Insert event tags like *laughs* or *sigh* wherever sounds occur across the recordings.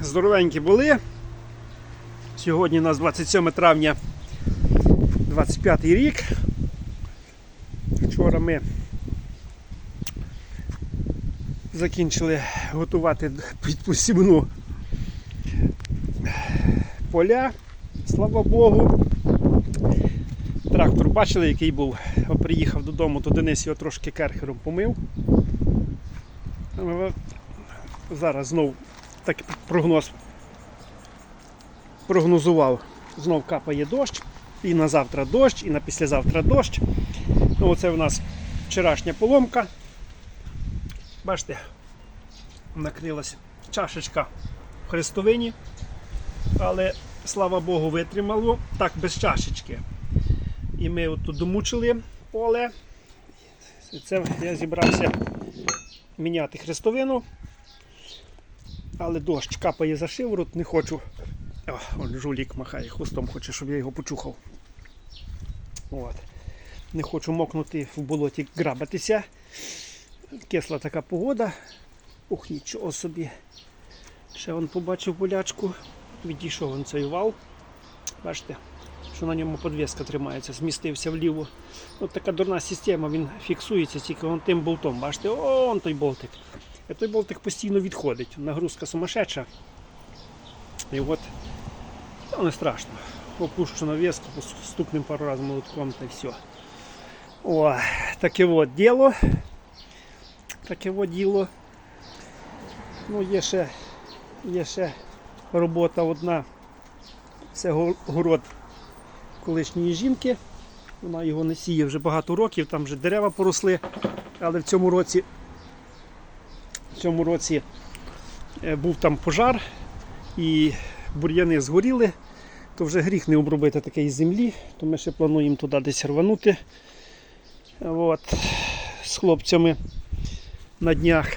здоровенькі були. Сьогодні у нас 27 травня 25 рік. Вчора ми закінчили готувати під посівну поля. Слава Богу. Трактор бачили, який був. Приїхав додому, то Денис його трошки керхером помив. Зараз знов так прогноз прогнозував. Знов капає дощ. І на завтра дощ, і на післязавтра дощ. Ну, оце у нас вчорашня поломка. Бачите, накрилась чашечка в хрестовині. Але слава Богу, витримало так без чашечки. І ми от домучили поле. Це я зібрався міняти хрестовину. Але дощ капає за шиворот, не хочу. Он жулік махає хвостом, хоче, щоб я його почухав. От. Не хочу мокнути в болоті грабатися. Кисла така погода. Ух, нічого собі. Ще он побачив болячку. Відійшов он цей вал. Бачите, що на ньому подвеска тримається, змістився вліво. От така дурна система, він фіксується тільки вон тим болтом. Бачите, он той болтик. І той болтик постійно відходить. Нагрузка сумасшедша. І от та не страшно. Опущу навеску, стукнем пару разів молотком та все. О, таке от діло. Таке от діло. Ну, є ще, є ще робота одна. Це город колишньої жінки. Вона його не сіє вже багато років, там вже дерева поросли. Але в цьому році, в цьому році е, був там пожар і бур'яни згоріли, то вже гріх не обробити такої землі, то ми ще плануємо туди десь рванути. От, з хлопцями на днях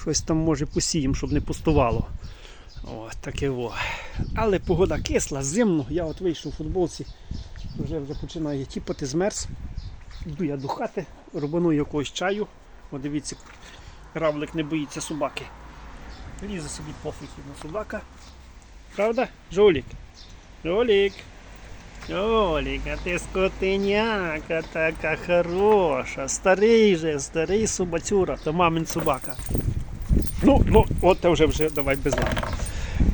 щось там може посіємо, щоб не пустувало. От таке во. Але погода кисла, зимно. Я от вийшов у футболці, вже вже починає тіпати, змерз. Йду я до хати, робину якогось чаю. О, дивіться, равлик не боїться собаки. Лізе собі пофіг на собака. Правда? Жолік? Жолік. Жолік, а ти скотиняка така хороша. Старий же, старий собацюра, то мамин собака. Ну, ну, от вже вже давай без лапи.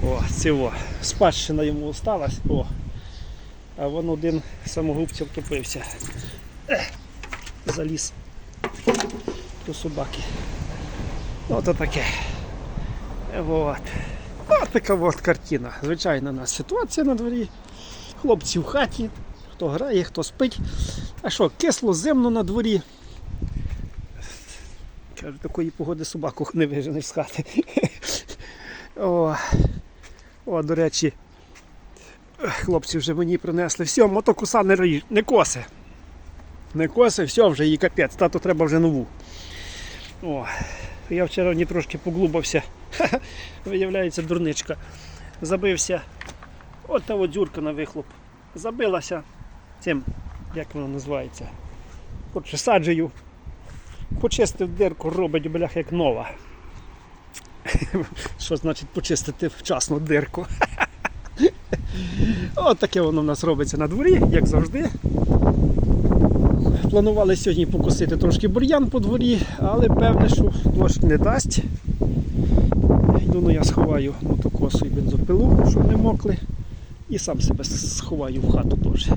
О, це о. Спадщина йому осталась. О. А вон один самогубця втопився. Ех, заліз до собаки. Ото таке. От. Ось така от картина. Звичайна у нас ситуація на дворі. Хлопці в хаті, хто грає, хто спить. А що, кисло, зимно на дворі. Кажу, такої погоди собаку не виженеш з хати. О, о, до речі, хлопці вже мені принесли. Все, мотокоса не ріж, не косе. Не косе, все, вже її капець, тато треба вже нову. О, я вчора не трошки поглубався. *laughs* Виявляється, дурничка. Забився. От та от дзюрка на вихлоп. Забилася цим, як воно називається. Коротше, саджею. Почистив дирку, робить блях як нова. *laughs* Що значить почистити вчасно дирку? *laughs* От таке воно в нас робиться на дворі, як завжди. Планували сьогодні покосити трошки бур'ян по дворі, але певне, що дощ не дасть. Йду, ну я сховаю мотокосу і бензопилу, щоб не мокли. І сам себе сховаю в хату теж.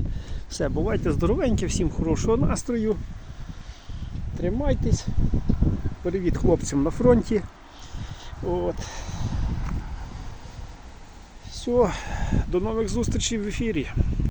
Все, бувайте здоровенькі, всім хорошого настрою. Тримайтесь. Привіт хлопцям на фронті. От. Все, до нових зустрічей в ефірі.